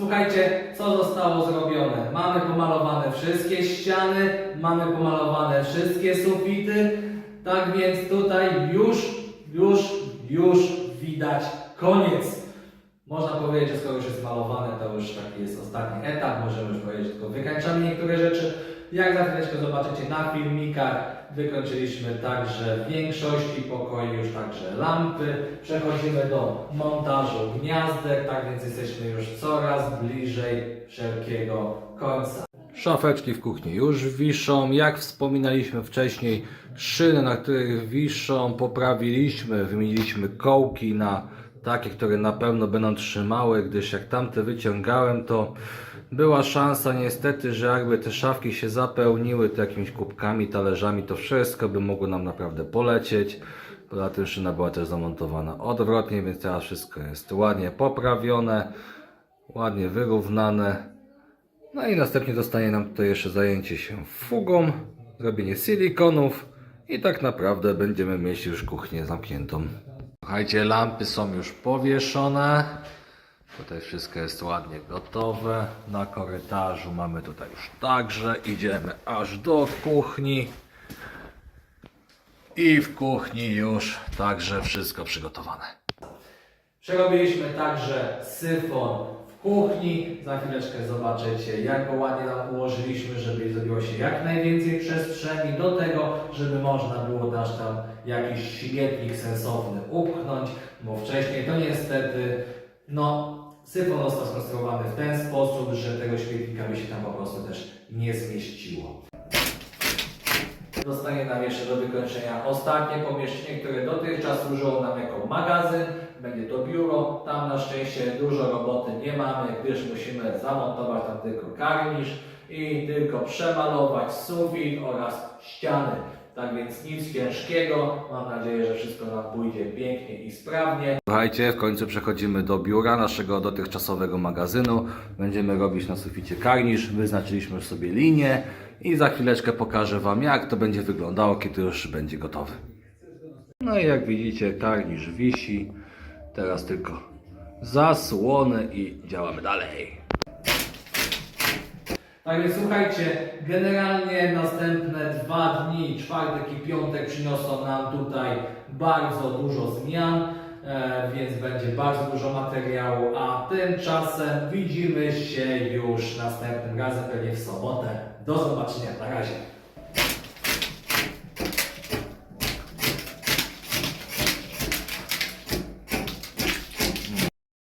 Słuchajcie, co zostało zrobione? Mamy pomalowane wszystkie ściany, mamy pomalowane wszystkie sufity, tak więc tutaj już, już, już widać koniec. Można powiedzieć, że skoro już jest malowane, to już taki jest ostatni etap. Możemy już powiedzieć, tylko wykańczamy niektóre rzeczy. Jak za chwileczkę zobaczycie na filmikach, wykończyliśmy także w większości pokoi już także lampy. Przechodzimy do montażu gniazdek, tak więc jesteśmy już coraz bliżej wszelkiego końca. Szafeczki w kuchni już wiszą. Jak wspominaliśmy wcześniej, szyny, na których wiszą, poprawiliśmy, wymieniliśmy kołki na takie, które na pewno będą trzymały, gdyż jak tamte wyciągałem, to była szansa niestety, że jakby te szafki się zapełniły to jakimiś kubkami, talerzami, to wszystko by mogło nam naprawdę polecieć. Poza tym szyna była też zamontowana odwrotnie, więc teraz wszystko jest ładnie poprawione, ładnie wyrównane. No i następnie zostanie nam tutaj jeszcze zajęcie się fugą, zrobienie silikonów i tak naprawdę będziemy mieć już kuchnię zamkniętą. Słuchajcie, lampy są już powieszone. Tutaj wszystko jest ładnie gotowe. Na korytarzu mamy tutaj już także. Idziemy aż do kuchni. I w kuchni już także wszystko przygotowane. Przerobiliśmy także syfon kuchni. Za chwileczkę zobaczycie, jak go ładnie tam ułożyliśmy, żeby zrobiło się jak najwięcej przestrzeni do tego, żeby można było też tam jakiś śmietnik sensowny upchnąć, bo wcześniej to niestety, no, syfon został skonstruowany w ten sposób, że tego śmietnika by się tam po prostu też nie zmieściło. Zostanie nam jeszcze do wykończenia ostatnie pomieszczenie, które dotychczas służyło nam jako magazyn. Będzie to biuro. Tam na szczęście dużo roboty nie mamy, gdyż musimy zamontować tam tylko karnisz i tylko przemalować sufit oraz ściany. Tak więc nic ciężkiego. Mam nadzieję, że wszystko nam pójdzie pięknie i sprawnie. Słuchajcie, w końcu przechodzimy do biura naszego dotychczasowego magazynu. Będziemy robić na suficie karnisz. Wyznaczyliśmy sobie linię i za chwileczkę pokażę Wam, jak to będzie wyglądało, kiedy już będzie gotowy. No i jak widzicie, karnisz wisi. Teraz tylko zasłony i działamy dalej. Tak więc słuchajcie, generalnie następne dwa dni, czwartek i piątek przyniosą nam tutaj bardzo dużo zmian, więc będzie bardzo dużo materiału, a tymczasem widzimy się już następnym razem, pewnie w sobotę. Do zobaczenia, na razie.